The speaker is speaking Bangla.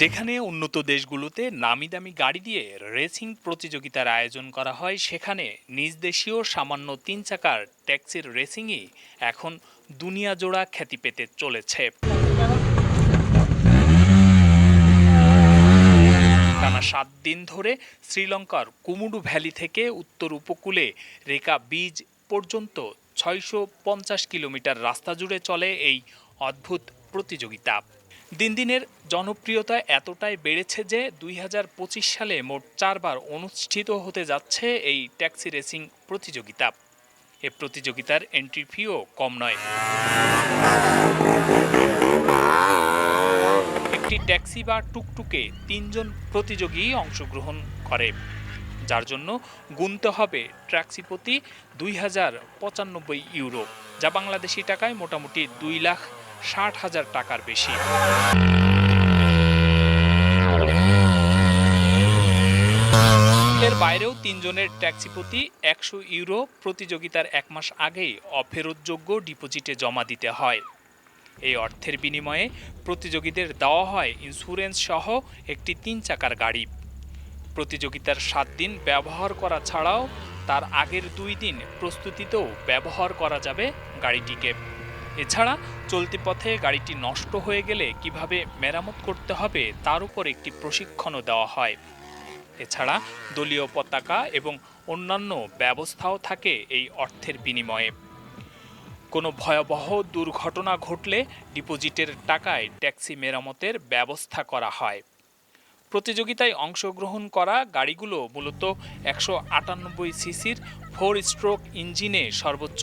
যেখানে উন্নত দেশগুলোতে নামি দামি গাড়ি দিয়ে রেসিং প্রতিযোগিতার আয়োজন করা হয়, সেখানে নিজ দেশীয় সামান্য তিন চাকার ট্যাক্সির রেসিংই এখন দুনিয়া জোড়া খ্যাতি পেতে চলেছে। টানা সাত দিন ধরে শ্রীলঙ্কার কুমুডু ভ্যালি থেকে উত্তর উপকূলে রেকা বীজ পর্যন্ত ছয়শো পঞ্চাশ কিলোমিটার রাস্তা জুড়ে চলে এই অদ্ভুত প্রতিযোগিতা। দিন দিনের জনপ্রিয়তা এতটাই বেড়েছে যে দুই হাজার পঁচিশ সালে মোট চারবার অনুষ্ঠিত হতে যাচ্ছে এই ট্যাক্সি রেসিং প্রতিযোগিতা। এ প্রতিযোগিতার এন্ট্রি ফিও কম নয়। একটি ট্যাক্সি বা টুকটুকে তিনজন প্রতিযোগী অংশগ্রহণ করে, যার জন্য গুনতে হবে ট্যাক্সি প্রতি দুই হাজার পঁচানব্বই ইউরো, যা বাংলাদেশি টাকায় মোটামুটি দুই লাখ ষাট হাজার টাকার বেশি। এর বাইরেও তিনজনের ট্যাক্সি প্রতি একশো ইউরো প্রতিযোগিতার এক মাস আগেই অফেরতযোগ্য ডিপোজিটে জমা দিতে হয়। এই অর্থের বিনিময়ে প্রতিযোগীদের দেওয়া হয় ইন্স্যুরেন্স সহ একটি তিন চাকার গাড়ি। প্রতিযোগিতার সাত দিন ব্যবহার করা ছাড়াও তার আগের দুই দিন প্রস্তুতিতেও ব্যবহার করা যাবে গাড়িটিকে। এছাড়া চলতি পথে গাড়িটি নষ্ট হয়ে গেলে কীভাবে মেরামত করতে হবে তার উপর একটি প্রশিক্ষণও দেওয়া হয়। এছাড়া দলীয় পতাকা এবং অন্যান্য ব্যবস্থাও থাকে এই অর্থের বিনিময়ে। কোনো ভয়াবহ দুর্ঘটনা ঘটলে ডিপোজিটের টাকায় ট্যাক্সি মেরামতের ব্যবস্থা করা হয়। প্রতিযোগিতায় অংশগ্রহণ করা গাড়িগুলো মূলত একশো আটানব্বই সিসির ফোর স্ট্রোক ইঞ্জিনে সর্বোচ্চ